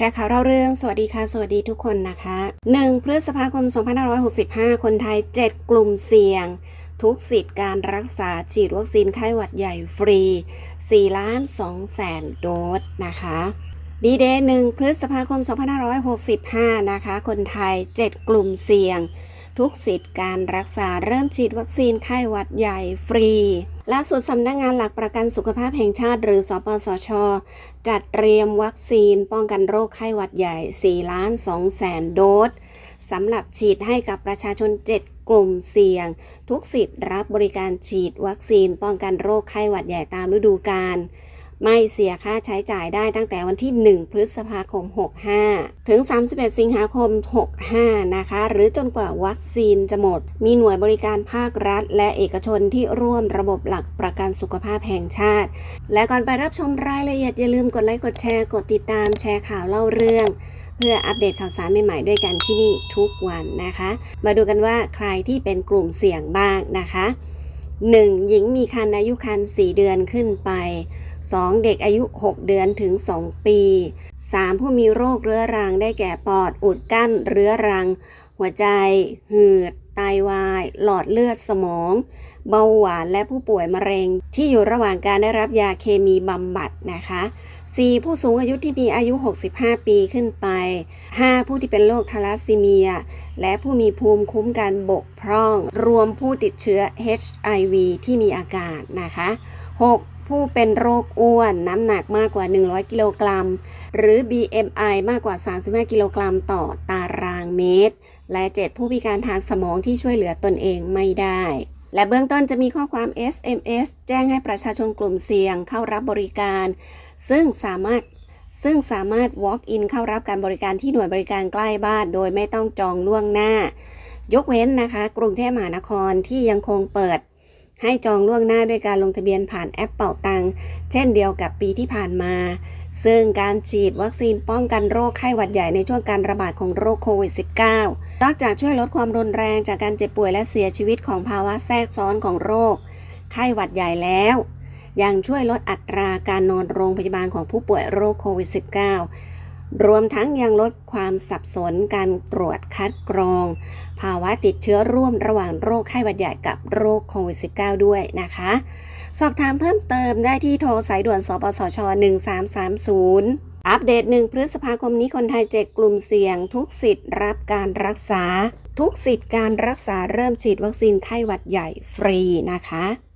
ชร์ข่าวเราเรื่องสวัสดีค่ะ สวัสดีทุกคนนะคะ 1 พฤษภาคม 2565 คนไทย 7 กลุ่มเสี่ยง ทุกสิทธิ์การรักษาฉีดวัคซีนไข้หวัดใหญ่ฟรี4ล้าน2แสนโดสนะคะดีเดย์1พฤษภาคม 2565 นะคะ คนไทย 7 กลุ่มเสี่ยง ทุกสิทธิ์การรักษาเริ่มฉีดวัคซีนไข้หวัดใหญ่ฟรีล่าสุดสำนักงานหลักประกันสุขภาพแห่งชาติ หรือสปสช จัดเตรียมวัคซีนป้องกันโรคไข้หวัดใหญ่4ล้าน2แสนโดสสำหรับฉีดให้กับประชาชน 7 กลุ่มเสี่ยง ทุกสิทธิ์รับบริการฉีดวัคซีนป้องกันโรคไข้หวัดใหญ่ตามฤดูกาล ไม่เสียค่าใช้จ่ายได้ตั้งแต่วันที่ 1 พฤษภาคม 65 ถึง 31 สิงหาคม 65 นะคะ หรือจนกว่าวัคซีนจะหมด มีหน่วยบริการภาครัฐ และเอกชนที่ร่วมระบบหลักประกันสุขภาพแห่งชาติ และก่อนไปรับชมรายละเอียดอย่าลืมกดไลค์กดแชร์กดติดตามแชร์ข่าวเล่าเรื่องเพื่ออัปเดตข่าวสารใหม่ๆด้วยกันที่นี่ทุกวันนะคะ มาดูกันว่าใครที่เป็นกลุ่มเสี่ยงบ้างนะคะ 1. หญิงมีครรภ์อายุครรภ์4เดือนขึ้นไป 2. เด็กอายุ 6 เดือนถึง 2 ปี 3. ผู้มีโรคเรื้อรังได้แก่ปอด อุดกั้น เรื้อรัง หัวใจ หืด ไตาวาย หลอดเลือดสมอง เบาหวานและผู้ป่วยมะเร็ง ที่อยู่ระหว่างการได้รับยาเคมีบำบัดนะคะ 4. ผู้สูงอายุที่มีอายุ 65 ปีขึ้นไป 5. ผู้ที่เป็นโรคทาลัสซีเมีย และผู้มีภูมิคุ้มกันบกพร่อง รวมผู้ติดเชื้อ HIV ที่มีอาการนะคะ 6. ผู้เป็นโรคอ้วนน้ำหนักมากกว่า 100 กิโลกรัม หรือ BMI มากกว่า 35 กิโลกรัมต่อตารางเมตร และ 7 ผู้พิการทางสมองที่ช่วยเหลือตนเองไม่ได้ และเบื้องต้นจะมีข้อความ SMS แจ้งให้ประชาชนกลุ่มเสี่ยงเข้ารับบริการ ซึ่งสามารถซึ่งสามารถ walk in เข้ารับการบริการที่หน่วยบริการใกล้บ้าน โดยไม่ต้องจองล่วงหน้า ยกเว้นนะคะ กรุงเทพมหานครที่ยังคงเปิด ให้จองล่วงหน้าด้วยการลงทะเบียนผ่านแอปเป่าตัง เช่นเดียวกับปีที่ผ่านมา ซึ่งการฉีดวัคซีนป้องกันโรคไข้หวัดใหญ่ในช่วงการระบาดของโรคโควิด -19 นอกจากช่วยลดความรุนแรงจากการเจ็บป่วยและเสียชีวิตของภาวะแทรกซ้อนของโรค ไข้หวัดใหญ่แล้ว ยังช่วยลดอัตราการนอนโรงพยาบาลของผู้ป่วยโรคโควิด -19 รวมทั้งยังลดความสับสนการตรวจคัดกรอง ภาวะติดเชื้อร่วมระหว่างโรคไข้หวัดใหญ่กับโรคโควิด -19 ด้วยนะคะ สอบถามเพิ่มเติมได้ที่โทรสายด่วน สปสช 1330อัปเดต 1 พฤษภาคมนี้คนไทย 7 กลุ่มเสี่ยง ทุกสิทธิ์รับการรักษา ทุกสิทธิ์การรักษาเริ่มฉีดวัคซีนไข้หวัดใหญ่ฟรีนะคะ